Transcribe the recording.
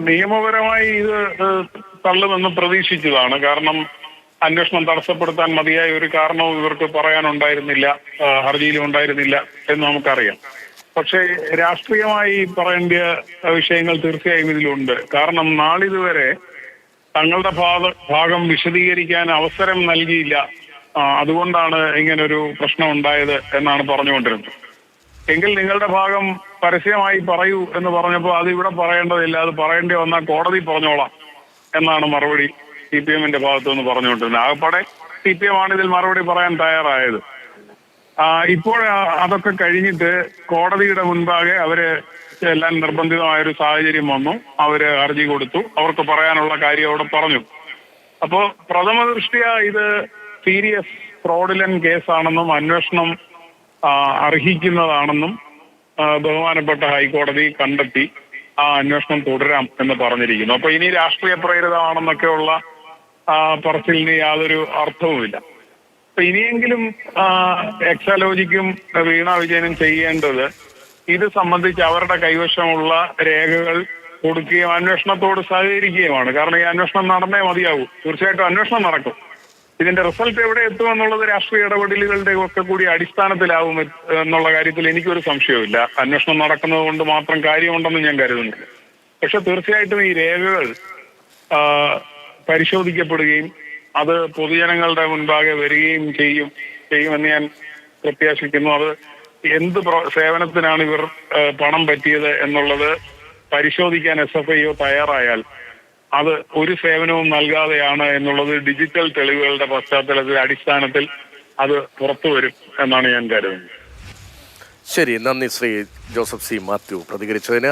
നിയമപരമായി ഇത് തള്ളുമെന്ന് പ്രതീക്ഷിച്ചതാണ്. കാരണം അന്വേഷണം തടസ്സപ്പെടുത്താൻ മതിയായ ഒരു കാരണവും ഇവർക്ക് പറയാനുണ്ടായിരുന്നില്ല ഹർജിയിലും ഉണ്ടായിരുന്നില്ല എന്ന് നമുക്കറിയാം. പക്ഷേ രാഷ്ട്രീയമായി പറയേണ്ട വിഷയങ്ങൾ തീർച്ചയായും ഇതിലുണ്ട്. കാരണം നാളിതുവരെ തങ്ങളുടെ ഭാഗം വിശദീകരിക്കാൻ അവസരം നൽകിയില്ല. അതുകൊണ്ടാണ് ഇങ്ങനൊരു പ്രശ്നം ഉണ്ടായത് എന്നാണ് പറഞ്ഞുകൊണ്ടിരുന്നത്. എങ്കിൽ നിങ്ങളുടെ ഭാഗം പരസ്യമായി പറയൂ എന്ന് പറഞ്ഞപ്പോൾ അത് ഇവിടെ പറയേണ്ടതില്ല. അത് പറയേണ്ടി വന്നാൽ കോടതി പറഞ്ഞോളാം എന്നാണ് മറുപടി സി പി എമ്മിന്റെ ഭാഗത്തു നിന്ന് പറഞ്ഞുകൊണ്ടിരുന്നത്. ആകപ്പാടെ സി പി എം ആണ് ഇതിൽ മറുപടി പറയാൻ തയ്യാറായത്. ഇപ്പോൾ അതൊക്കെ കഴിഞ്ഞിട്ട് കോടതിയുടെ മുൻപാകെ അവർ എല്ലാം നിർബന്ധിതമായ ഒരു സാഹചര്യം വന്നു. അവർ ഹർജി കൊടുത്തു. അവർക്ക് പറയാനുള്ള കാര്യം അവിടെ പറഞ്ഞു. അപ്പോ പ്രഥമ ദൃഷ്ടിയ ഇത് സീരിയസ് ഫ്രോഡിലൻ കേസാണെന്നും അന്വേഷണം അർഹിക്കുന്നതാണെന്നും ബഹുമാനപ്പെട്ട ഹൈക്കോടതി കണ്ടെത്തി ആ അന്വേഷണം തുടരാം എന്ന് പറഞ്ഞിരിക്കുന്നു. അപ്പൊ ഇനി രാഷ്ട്രീയ പ്രേരിതമാണെന്നൊക്കെയുള്ള പറച്ചിലിന് യാതൊരു അർത്ഥവുമില്ല. അപ്പൊ ഇനിയെങ്കിലും എക്സാലോജിക്കും വീണ വിജയനും ചെയ്യേണ്ടത് ഇത് സംബന്ധിച്ച് അവരുടെ കൈവശമുള്ള രേഖകൾ കൊടുക്കുകയും അന്വേഷണത്തോട് സഹകരിക്കുകയുമാണ്. കാരണം ഈ അന്വേഷണം നടന്നേ മതിയാവൂ. തീർച്ചയായിട്ടും അന്വേഷണം നടക്കും. ഇതിന്റെ റിസൾട്ട് എവിടെ എത്തും എന്നുള്ളത് രാഷ്ട്രീയ ഇടപെടലുകളുടെ ഒക്കെ കൂടി അടിസ്ഥാനത്തിലാവും എന്നുള്ള കാര്യത്തിൽ എനിക്കൊരു സംശയമില്ല അന്വേഷണം നടക്കുന്നത് കൊണ്ട് മാത്രം കാര്യമുണ്ടെന്ന് ഞാൻ കരുതുന്നില്ല. പക്ഷെ തീർച്ചയായിട്ടും ഈ രേഖകൾ പരിശോധിക്കപ്പെടുകയും അത് പൊതുജനങ്ങളുടെ മുൻപാകെ വരികയും ചെയ്യും ചെയ്യുമെന്ന് ഞാൻ പ്രത്യാശിക്കുന്നു. അത് എന്ത് സേവനത്തിനാണ് ഇവർ പണം പറ്റിയത് എന്നുള്ളത് പരിശോധിക്കാൻ എസ് എഫ് ഐഒ തയ്യാറായാൽ അത് ഒരു സേവനവും നൽകാതെയാണ് എന്നുള്ളത് ഡിജിറ്റൽ തെളിവുകളുടെ പശ്ചാത്തലത്തിൽ അടിസ്ഥാനത്തിൽ അത് പുറത്തു വരും എന്നാണ് ഞാൻ കരുതുന്നത്. ശരി നന്ദി ശ്രീ ജോസഫ് സി മാത്യു പ്രതികരിച്ചതിന്.